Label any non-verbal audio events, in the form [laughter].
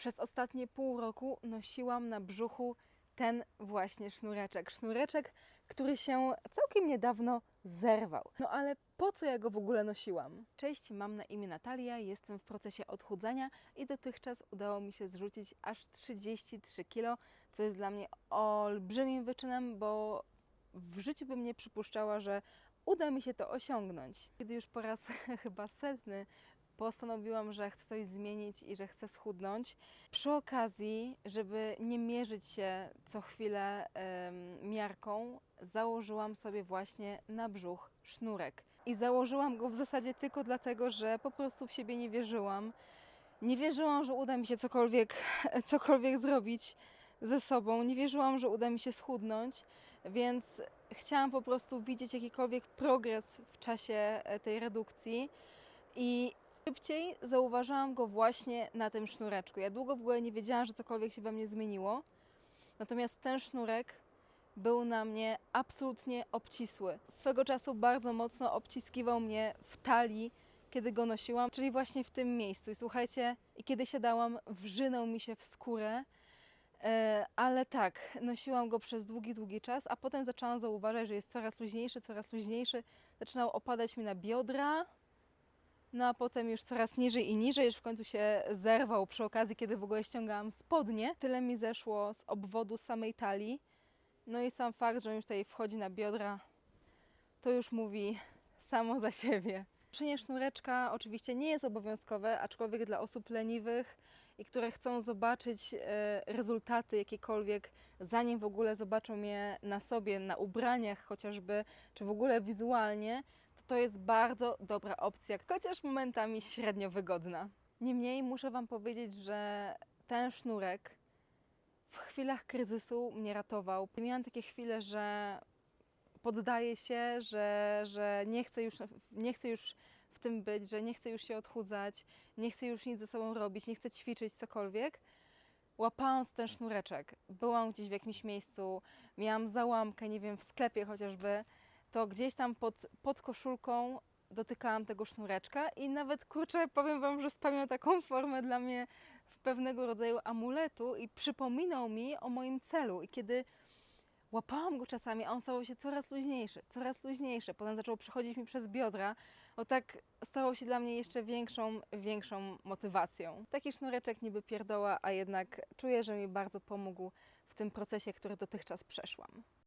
przez ostatnie pół roku nosiłam na brzuchu ten właśnie sznureczek. Sznureczek, który się całkiem niedawno zerwał. No ale po co ja go w ogóle nosiłam? Cześć, mam na imię Natalia, jestem w procesie odchudzania i dotychczas udało mi się zrzucić aż 33 kg, co jest dla mnie olbrzymim wyczynem, bo w życiu bym nie przypuszczała, że uda mi się to osiągnąć. Kiedy już po raz [laughs] chyba setny postanowiłam, że chcę coś zmienić i że chcę schudnąć. Przy okazji, żeby nie mierzyć się co chwilę miarką, założyłam sobie właśnie na brzuch sznurek. I założyłam go w zasadzie tylko dlatego, że po prostu w siebie nie wierzyłam. Nie wierzyłam, że uda mi się cokolwiek, [laughs] cokolwiek zrobić ze sobą. Nie wierzyłam, że uda mi się schudnąć, więc chciałam po prostu widzieć jakikolwiek progres w czasie e, tej redukcji. I szybciej zauważyłam go właśnie na tym sznureczku. Ja długo w ogóle nie wiedziałam, że cokolwiek się we mnie zmieniło. Natomiast ten sznurek był na mnie absolutnie obcisły. Swego czasu bardzo mocno obciskiwał mnie w talii, kiedy go nosiłam, czyli właśnie w tym miejscu. I słuchajcie, i kiedy siadałam, wrzynął mi się w skórę. E, Ale tak, nosiłam go przez długi, długi czas, a potem zaczęłam zauważać, że jest coraz luźniejszy, coraz luźniejszy. Zaczynał opadać mi na biodra, no a potem już coraz niżej i niżej, już w końcu się zerwał przy okazji, kiedy w ogóle ściągałam spodnie. Tyle mi zeszło z obwodu samej talii. No i sam fakt, że on już tutaj wchodzi na biodra, to już mówi samo za siebie. Noszenie sznureczka oczywiście nie jest obowiązkowe, aczkolwiek dla osób leniwych i które chcą zobaczyć e, rezultaty jakiekolwiek, zanim w ogóle zobaczą je na sobie, na ubraniach chociażby, czy w ogóle wizualnie, to to jest bardzo dobra opcja, chociaż momentami średnio wygodna. Niemniej muszę Wam powiedzieć, że ten sznurek w chwilach kryzysu mnie ratował. Miałam takie chwile, że poddaję się, że, że nie, chcę już, nie chcę już w tym być, że nie chcę już się odchudzać, nie chcę już nic ze sobą robić, nie chcę ćwiczyć cokolwiek. Łapałam ten sznureczek, byłam gdzieś w jakimś miejscu, miałam załamkę, nie wiem, w sklepie chociażby, to gdzieś tam pod, pod koszulką dotykałam tego sznureczka i nawet, kurczę, powiem Wam, że spełniał taką formę dla mnie w pewnego rodzaju amuletu i przypominał mi o moim celu. I kiedy łapałam go czasami, a on stawał się coraz luźniejszy, coraz luźniejszy. Potem zaczął przechodzić mi przez biodra. O tak stało się dla mnie jeszcze większą, większą motywacją. Taki sznureczek niby pierdoła, a jednak czuję, że mi bardzo pomógł w tym procesie, który dotychczas przeszłam.